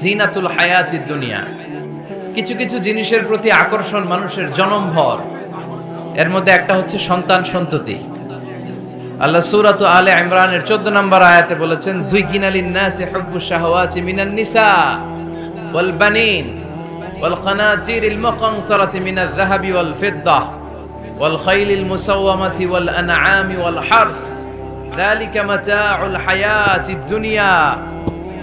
জিনাতুল হায়াতি দুনিয়া কিছু কিছু জিনিসের প্রতি আকর্ষণ মানুষের জনমভর এর মধ্যে একটা হচ্ছে সন্তান সন্ততি আল্লাহ সূরাত আলে ইমরানের 14 নম্বর আয়াতে বলেছেন জুইকিন আলিন নাসি হুব্বু শাহওয়াতি মিনান নিসা ওয়াল বানিন ওয়াল কানাতিরিল মুকানতারাতি মিনাল যাহাবি ওয়াল ফিদ্দা ওয়াল খাইলিল মুসাওয়ামাতি ওয়াল আনআমি ওয়াল হারস ذلك متاع الحياة الدنيا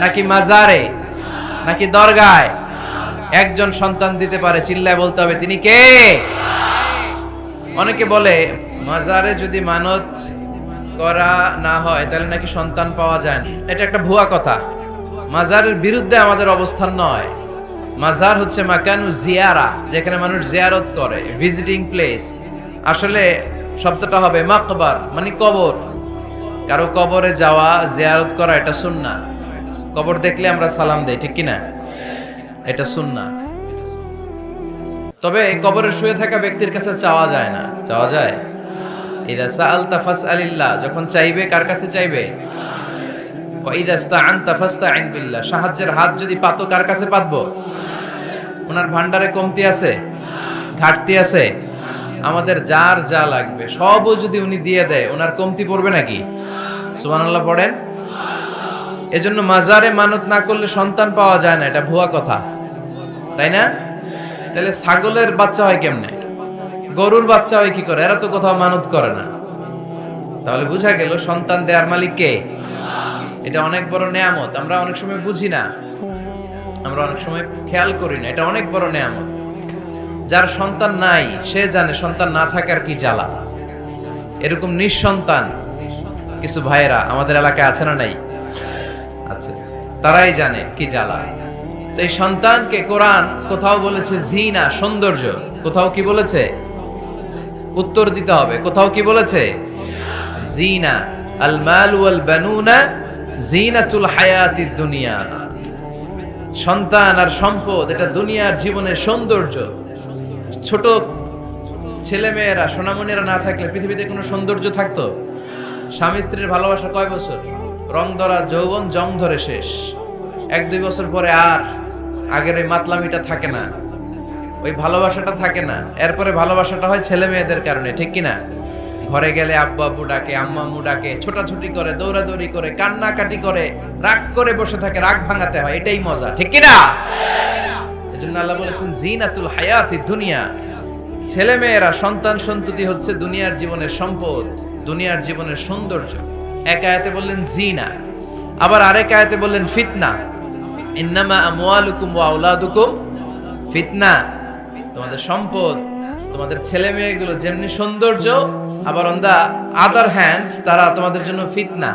নাকি মাজারে? নাকি দরগায়? একজন সন্তান দিতে পারে, চিল্লায় বলতে হবে, তিনি কে? অনেকে বলে, মাজারে যদি মানত করা না হয়, তাহলে নাকি সন্তান পাওয়া যায় না। এটা একটা ভুয়া কথা। মাজারের বিরুদ্ধে আমাদের অবস্থান নয়। মাজার হচ্ছে মাকানু জিয়ারা, যেখানে মানুষ জিয়ারত করে ভিজিটিং প্লেস আসলে শব্দটা হবে মাকবার মানে কবর। কারও কবরে যাওয়া, জিয়ারত করা, এটা সুন্না কবর দেখলে আমরা সালাম দেই, ঠিক কিনা? এটা সুন্না তবে কবরে শুয়ে থাকা ব্যক্তির কাছে চাওয়া যায় না। চাওয়া যায়? ইদা সাআলতা ফাসআলিল্লাহ, যখন চাইবে, কার কাছে চাইবে? সাহায্যের হাত যদি পাতো, কার কাছে পাতবো? ওনার ভান্ডারে কমতি আছে? ঘাটতি আছে? আমাদের যার যা লাগবে, সবও যদি উনি দিয়ে দেয়, ওনার কমতি পড়বে নাকি? সুবহানাল্লাহ, পড়েন। এজন্য মাজারে মানত না করলে সন্তান পাওয়া যায় না, এটা ভুয়া কথা। তাই না? তাহলে ছাগলের বাচ্চা হয় কেমনে? গরুর বাচ্চা হয় কি করে? এরা তো কোথাও মানত করে না। তাহলে বুঝা গেল সন্তান দেয়ার মালিক কে? এটা অনেক বড় নেয়ামত, আমরা অনেক সময় বুঝি না। আমরা অনেক সময় খেয়াল করি না, এটা অনেক বড় নেয়ামত। যার সন্তান নাই, সে জানে সন্তান না থাকার কি জ্বালা। এরকম নিঃসন্তান কিছু ভাইয়েরা আমাদের এলাকায় আছে না নাই? আছে। তারাই জানে কি জ্বালা। তো এই সন্তানকে কোরআন কোথাও বলেছে জিনা, সৌন্দর্য। কোথাও কি বলেছে? উত্তর দিতে হবে। কোথাও কি বলেছে? জিনা। আল মাল ওয়াল বানুনা জিনাতুল হায়াতিদ দুনিয়া। সন্তান আর সম্পদ, এটা দুনিয়ার জীবনের সৌন্দর্য। ছোট ছেলে মেয়েরা সোনামণিরা না থাকলে পৃথিবীতে কোনো সৌন্দর্য থাকতো? স্বামী স্ত্রীর ভালোবাসা কয় বছর? রং ধরা যৌবন জং ধরে শেষ। এক দুই বছর পরে আর আগের ওই মাতলামিটা থাকে না। ওই ভালোবাসাটা থাকে না। এরপরে ভালোবাসাটা হয় ছেলে মেয়েদের কারণে, ঠিক কিনা? ঘরে গেলে আব্বু আব্বু ডাকে, আম্মা আম্মু ডাকে, ছোটাছুটি করে, দৌড়াদৌড়ি করে, কান্নাকাটি করে, রাগ করে বসে থাকে, রাগ ভাঙাতে হয়, এটাই মজা, ঠিক কিনা? এই জন্য আল্লাহ বলেছেন, জিনাতুল হায়াতি দুনিয়া। ছেলে মেয়েরা সন্তান সন্ততি হচ্ছে দুনিয়ার জীবনের সম্পদ, দুনিয়ার জীবনের সৌন্দর্য। এক আয়াতে বললেন জিনা, আবার আরেক আয়াতে বললেন ফিতনা। ইন্নামা আমওয়ালুকুম ওয়া আওলাদুকুম ফিতনা। তোমাদের সম্পদ, তোমাদের ছেলে মেয়েগুলো যেমনি সৌন্দর্য, আবার অন দা আদার হ্যান্ড তারা তোমাদের জন্য ফিতনা।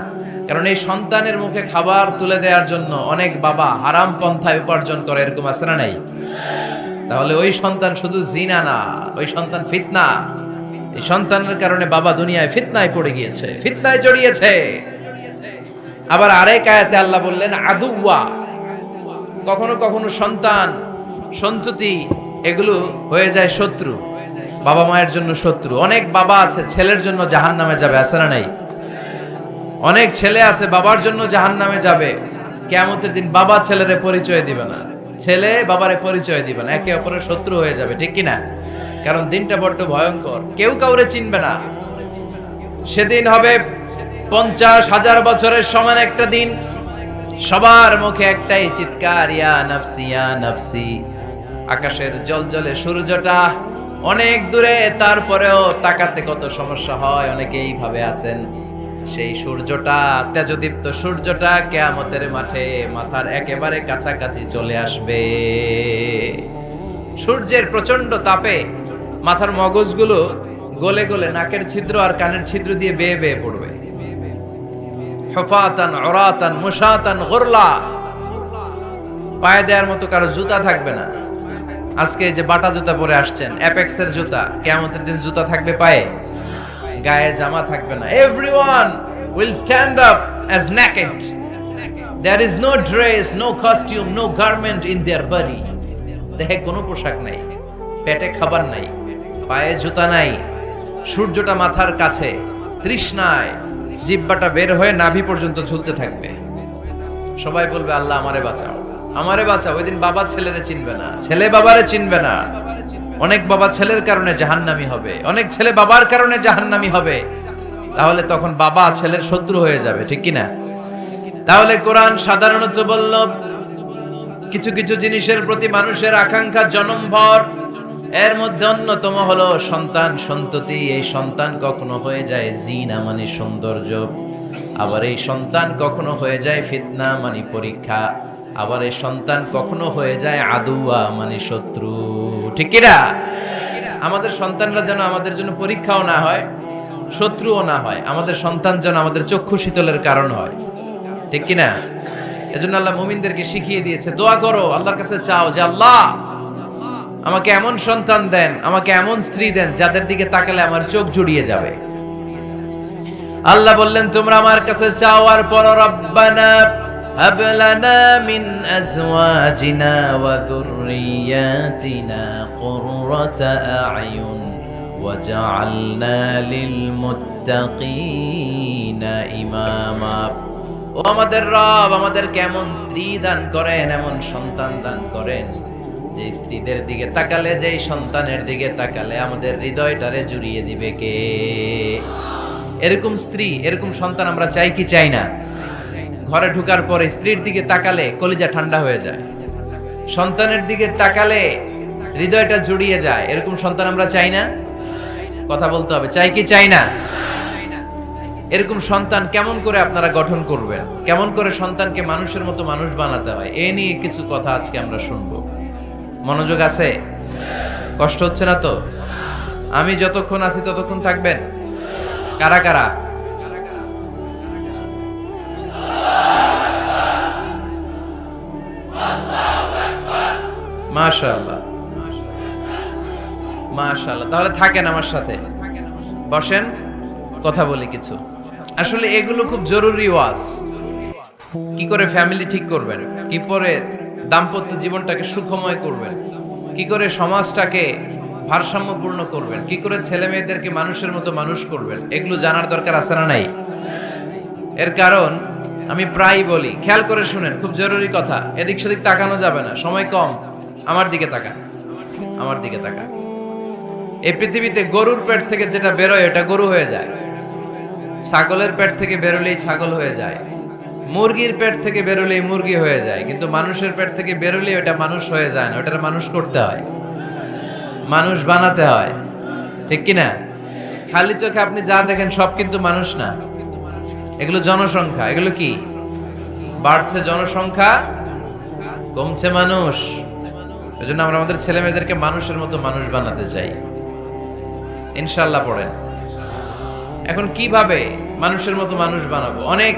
কারণ এই সন্তানের মুখে খাবার তুলে দেওয়ার জন্য অনেক বাবা হারাম পন্থায় উপার্জন করে, এরকম আছে না নাই? তাহলে ওই সন্তান শুধু জিনা না, ওই সন্তান ফিতনা। এই সন্তানের কারণে বাবা দুনিয়ায় ফিতনায় পড়ে গিয়েছে, ফিতনায় জড়িয়েছে। আবার আরেক আয়াতে আল্লাহ বললেন আদুয়া কখনো কখনো সন্তান সন্ততি, এগুলো হয়ে যায় শত্রু, বাবা মায়ের জন্য শত্রু। অনেক বাবা আছে, ছেলের জন্য জাহান নামে যাবে, আছে না নাই? অনেক ছেলে আছে, বাবার জন্য জাহান নামে যাবে। কেমতের দিন বাবা ছেলেরে পরিচয় দিবে না। ছেলে বাবারে পরিচয় দিবে না, একে অপরের শত্রু হয়ে যাবে, ঠিক কিনা? কারণ দিনটা বড্ড ভয়ঙ্কর। কেউ কাউরে চিনবে না। সেদিন হবে পঞ্চাশ হাজার বছরের সমান একটা দিন। সবার মুখে একটাই চিৎকার, ইয়া নাফসি আকাশের জল জলে সূর্যটা অনেক দূরে, তারপরেও তাকাতে কত সমস্যা হয় অনেকে এইভাবে আছেন। সেই সূর্যটা, তেজদীপ্ত সূর্যটা কেয়ামতের মাঠে মাথার একেবারে কাছাকাছি চলে আসবে। সূর্যের প্রচণ্ড তাপে মাথার মগজগুলো গলে গলে নাকের ছিদ্র আর কানের ছিদ্র দিয়ে বেয়ে বেয়ে পড়বে। হফাতান অরাতান মুসাতান গোরলা। পায়ে দেওয়ার মতো কারও জুতা থাকবে না। আজকে যে বাটা জুতা পরে আসছেন, অ্যাপেক্সের জুতা কেমতের দিন জুতা থাকবে পায়ে। গায়ে জামা থাকবে না। Everyone will stand up as naked there is no dress no costume no garment in their body দেহে কোনো পোশাক নাই। পেটে খাবার নাই। পায়ে জুতা নাই, সূর্যটা মাথার কাছে, তৃষ্ণায় জিব্বাটা বের হয়ে নাভি পর্যন্ত ঝুলতে থাকবে। সবাই বলবে, আল্লাহ, আমারে বাঁচাও। আমারে বাঁচাও, ওই দিন বাবা ছেলেরে চিনবে না। ছেলে বাবারে চিনবে না। অনেক বাবা ছেলের কারণে জাহান্নামি হবে। অনেক ছেলে বাবার কারণে জাহান্নামি হবে। তাহলে তখন বাবা ছেলের শত্রু হয়ে যাবে, ঠিক কি না তাহলে কোরআন সাধারণত বলল, কিছু কিছু জিনিসের প্রতি মানুষের আকাঙ্ক্ষা জনমভর এর মধ্যে অন্যতম হলো সন্তান সন্ততি। এই সন্তান কখনো হয়ে যায় জিনা মানে সৌন্দর্য। আবার এই সন্তান কখনো হয়ে যায় ফিতনা মানে পরীক্ষা। আবার এই সন্তান কখনো হয়ে যায় আদুয়া মানে শত্রু। ঠিক কিনা আমাদের সন্তানরা যেন আমাদের জন্য পরীক্ষাও না হয়, শত্রুও না হয়। আমাদের সন্তান যেন আমাদের চক্ষু শীতলের কারণ হয়। ঠিক কিনা এজন্য আল্লাহ মুমিনদেরকে শিখিয়ে দিয়েছে, দোয়া করো, আল্লাহর কাছে চাও যে আল্লাহ আমাকে এমন সন্তান দেন আমাকে এমন স্ত্রী দেন যাদের দিকে তাকালে আমার চোখ জুড়িয়ে যাবে আল্লাহ বললেন তোমরা আমার কাছে চাও আর পর রব্বানা هب لنا من أزواجنا وذرياتنا قرة أعين وجعلنا للمتقين إماما ও আমাদের রব আমাদের কেমন স্ত্রী দান করেন এমন সন্তান দান করেন যে স্ত্রীদের দিকে তাকালে যে সন্তানের দিকে তাকালে আমাদের হৃদয়টারে জুড়িয়ে দিবে কে? এরকম স্ত্রী, এরকম সন্তান আমরা চাই কি চাই না? ঘরে ঢুকার পরে স্ত্রীর দিকে তাকালে কলিজা ঠান্ডা হয়ে যায়। সন্তানের দিকে তাকালে হৃদয়টা জুড়িয়ে যায়। এরকম সন্তান আমরা চাই না? কথা বলতে হবে, চাই কি চাই না? এরকম সন্তান কেমন করে আপনারা গঠন করবেন? কেমন করে সন্তানকে মানুষের মতো মানুষ বানাতে হয়? এ নিয়ে কিছু কথা আজকে আমরা শুনব। মনোযোগ আছে? কষ্ট হচ্ছে না তো? আমি যতক্ষণ আছি ততক্ষণ থাকবেন। কারা কারা? মাশাআল্লাহ। মাশাআল্লাহ। তাহলে থাকেন আমার সাথে। বসেন, কথা বলি কিছু। আসলে এগুলো খুব জরুরি ওয়াজ। কি করে ফ্যামিলি ঠিক করবেন? কি করে দাম্পত্য জীবনটাকে সুখময় করবেন। কি করে সমাজটাকে ভারসাম্যপূর্ণ করবেন? কি করে ছেলে মেয়েদেরকে মানুষের মতো মানুষ করবেন? এগুলো জানার দরকার আছে না নাই? এর কারণ আমি প্রায় বলি, খেয়াল করে শুনেন, খুব জরুরি কথা। এদিক সেদিক তাকানো যাবে না, সময় কম। আমার দিকে তাকা আমার দিকে তাকা এই পৃথিবীতে গরুর পেট থেকে যেটা বেরোয় এটা গরু হয়ে যায়। ছাগলের পেট থেকে বেরোলেই ছাগল হয়ে যায়। মুরগির পেট থেকে বেরোলেই মুরগি হয়ে যায়, কিন্তু মানুষের পেট থেকে বেরোলেই ওটা মানুষ হয়ে যায় না, ওটার মানুষ করতে হয়। মানুষ বানাতে হয়। ঠিক কি না খালি চোখে আপনি যা দেখেন সব কিন্তু মানুষ না। এগুলো জনসংখ্যা, এগুলো কি? বাড়ছে জনসংখ্যা, কমছে মানুষ। এজন্য আমরা আমাদের ছেলে মেয়েদেরকে মানুষের মতো মানুষ বানাতে চাই। ইনশাল্লাহ পড়েন। এখন কীভাবে মানুষের মতো মানুষ বানাবো? অনেক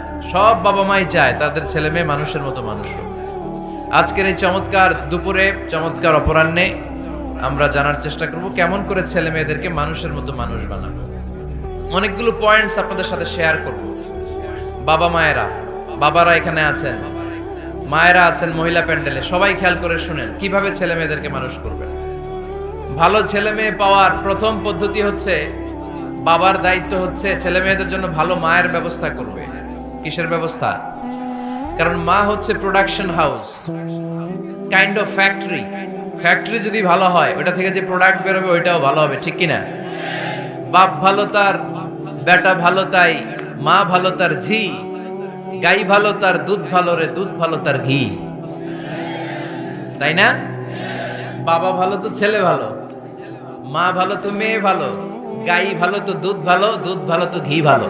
সব বাবা মাই চায়, তাদের ছেলে মেয়ে মানুষের মতো মানুষ আজকের এই চমৎকার দুপুরে চমৎকার অপরাহ্নে আমরা জানার চেষ্টা করব কেমন করে ছেলে মেয়েদেরকে মানুষের মতো মানুষ বানাবো। অনেকগুলো পয়েন্টস আপনাদের সাথে শেয়ার করব। বাবা মায়েরা, বাবারা এখানে আছেন, মায়েরা আছেন মহিলা প্যান্ডেলে, সবাই খেয়াল করে শুনেন, কীভাবে ছেলে মেয়েদেরকে মানুষ করবেন? ভালো ছেলে মেয়ে পাওয়ার প্রথম পদ্ধতি হচ্ছে, বাবার দায়িত্ব হচ্ছে ছেলে মেয়েদের জন্য ভালো মায়ের ব্যবস্থা করবে। কিসের ব্যবস্থা? কারণ মা হচ্ছে production house kind of factory factory যদি ভালো হয়, ওটা থেকে যে প্রোডাক্ট বেরোবে, ওইটাও ভালো হবে, ঠিক কিনা? বাপ ভালো তার, বেটা ভালো তাই, মা ভালো তার ঝি, গাই ভালো তার দুধ ভালো রে, দুধ ভালো তার ঘি। তাই না? বাবা ভালো তো ছেলে ভালো, মা ভালো তো মেয়ে ভালো, গাই ভালো তো দুধ ভালো দুধ ভালো তো ঘি ভালো।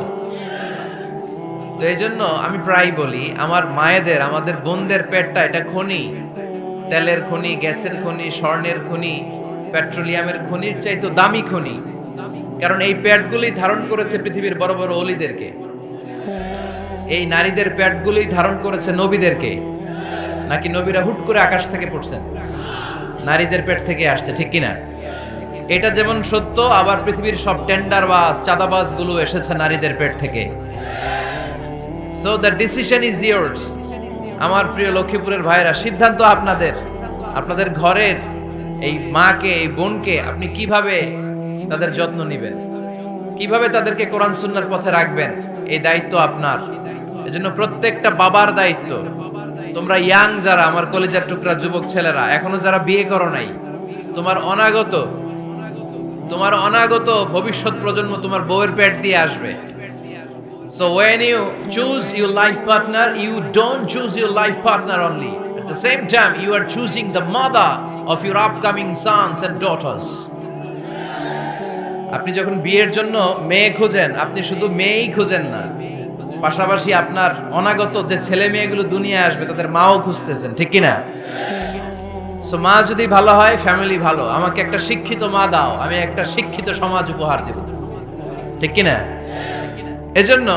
তো এই জন্য আমি প্রায় বলি, আমার মায়েদের, আমাদের বোনদের পেটটা এটা খনি। তেলের খনি, গ্যাসের খনি, স্বর্ণের খনি, পেট্রোলিয়ামের খনির চাইতো দামি খনি। কারণ এই পেটগুলি ধারণ করেছে পৃথিবীর বড় বড় অলিদেরকে। এই নারীদের পেটগুলি ধারণ করেছে নবীদেরকে। নাকি নবীরা হুট করে আকাশ থেকে পড়ছেন? নারীদের পেট থেকে আসছে, ঠিক কিনা? এটা যেমন সত্য, আবার পৃথিবীর সব টেন্ডারবাজ চাঁদাবাজগুলো এসেছে নারীদের পেট থেকে। So the decision is years আমার প্রিয় লক্ষ্মীপুরের ভাইরা সিদ্ধান্ত আপনাদের। আপনাদের ঘরের এই মাকে, এই বোনকে আপনি কীভাবে তাদের যত্ন নেবেন? কীভাবে তাদেরকে কোরআন সুন্নার পথে রাখবেন? এই দায়িত্ব আপনার। এজন্য প্রত্যেকটা বাবার দায়িত্ব। তোমরা ইয়াং যারা, আমার কলেজের টুকরা যুবক ছেলেরা, এখনও যারা বিয়ে করো নাই, তোমার অনাগত তোমার অনাগত ভবিষ্যৎ প্রজন্ম তোমার বউয়ের পেট দিয়ে আসবে। So when you choose your life partner, you don't choose your life partner only. At the same time, you are choosing the mother of your upcoming sons and daughters. আপনি যখন বিয়ের জন্য মেয়ে খোঁজেন আপনি শুধু মেয়েই খোঁজেন না পাশাপাশি আপনার অনাগত যে ছেলে মেয়েগুলো দুনিয়ায় আসবে তাদের মাও খুঁজতেছেন ঠিক কিনা সো মা যদি ভালো হয় ফ্যামিলি ভালো আমাকে একটা শিক্ষিত মা দাও আমি একটা শিক্ষিত সমাজ উপহার দেব ঠিক কিনা এজন্য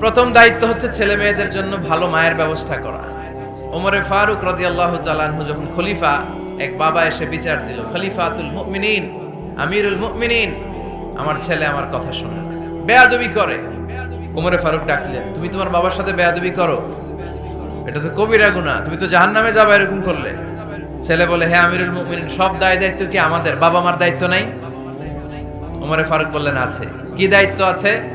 প্রথম দায়িত্ব হচ্ছে ছেলে মেয়েদের জন্য ভালো মায়ের ব্যবস্থা করা। ওমরে ফারুক রাদিয়াল্লাহু তাআলাহু যখন খলিফা, এক বাবা এসে বিচার দিল, খলিফাতুল মুমিনিন, আমিরুল মুমিনিন। আমার ছেলে আমার কথা শোনে। বেয়াদবি করে। ওমরে ফারুক ডাকলেন তুমি তোমার বাবার সাথে বেয়াদবি করো? এটা তো কবিরা গুনাহ, তুমি তো জাহান্নামে যাবে এরকম করলে। ছেলে বলে হ্যাঁ আমিরুল মুমিনিন, সব দায় দায়িত্ব কি আমাদের? বাবা মার দায়িত্ব নাই? ওমরে ফারুক বললেন, আছে। কি দায়িত্ব আছে?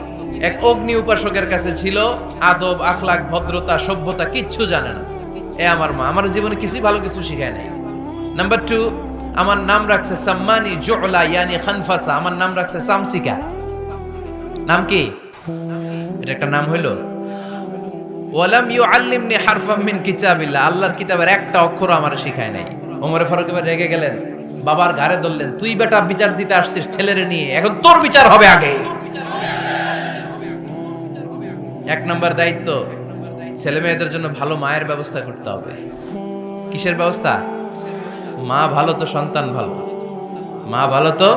এক অগ্নি উপাসকের কাছে ছিল, আদব আখলাক ভদ্রতা, সভ্যতা, কিচ্ছু জানে না। এ আমার মা, আমার জীবনে কিছুই ভালো কিছু শিখায় নাই। নাম্বার টু আমার নাম রাখছে সাম্মানি জোলা ইয়ানি খানফাসা, আমার নাম রাখছে সামসিকা। নাম কি? এটা একটা নাম হইল। ওয়ালাম ইউ আল্লিমনি হারফাম মিন কিতাবিল্লাহ, আল্লাহর কিতাবের একটা অক্ষর আমার শিখায় নাই। ওমরে ফারুক এবার রেগে গেলেন, বাবার ঘাড়ে ধরলেন, তুই বেটা বিচার দিতে আসছিস ছেলেরে নিয়ে, এখন তোর বিচার হবে আগে। এক নম্বর দায়িত্ব, ছেলে মেয়েদের জন্য ভালো মায়ের ব্যবস্থা করতে হবে। কিসের ব্যবস্থা? মা ভালো তো সন্তান ভালো। মা ভালো তো?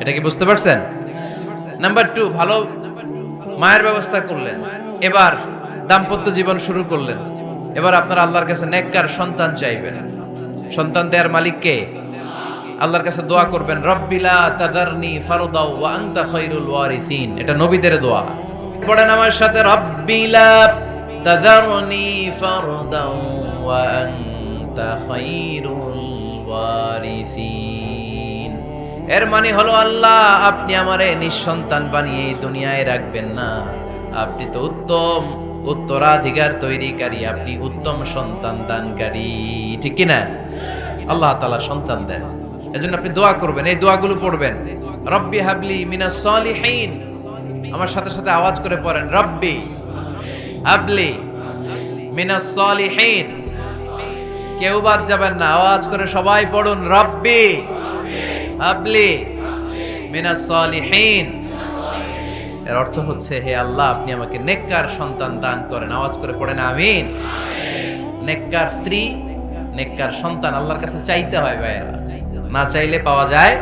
এটা কি বুঝতে পারছেন? নাম্বার টু, ভালো মায়ের ব্যবস্থা করলেন। এবার দাম্পত্য জীবন শুরু করলেন। এবার আপনার আল্লাহর কাছে নেককার সন্তান চাইবেন। সন্তান দেয়ার মালিক কে? আল্লাহর কাছে দোয়া করবেন রব্বিলা তাদারনি ফারদাও ওয়া আনতা খায়রুল ওয়ারিসিন। এটা নবীদের দোয়া। পড়েন আমার সাথে রব্বিলা তাদারনি ফারদাও ওয়া আনতা খায়রুল ওয়ারিসিন। এর মানে হলো, আল্লাহ, আপনি আমারে নিঃসন্তান বানিয়ে এই দুনিয়ায় রাখবেন না। আপনি তো উত্তম, উত্তরাধিকার তৈরিকারী, আপনি উত্তম সন্তান দানকারী। ঠিক কিনা? আল্লাহ তালা সন্তান দেন। এজন্য আপনি দোয়া করবেন, এই দোয়াগুলো পড়বেন। রব্বি হাবলি মিনা সলিহীন আমার সাথে সাথে আওয়াজ করে পড়েন, রব্বি হাবলি মিনা সলিহীন। কেউ বাদ যাবেন না, আওয়াজ করে সবাই পড়ুন, রব্বি হাবলি মিনা সলিহীন। এর অর্থ হচ্ছে, হে আল্লাহ, আপনি আমাকে নেককার সন্তান দান করেন। আওয়াজ করে পড়েন, আমিন। নেককার স্ত্রী, নেককার সন্তান আল্লাহর কাছে চাইতে হয় ভাইয়েরা। না চাইলে পাওয়া যায়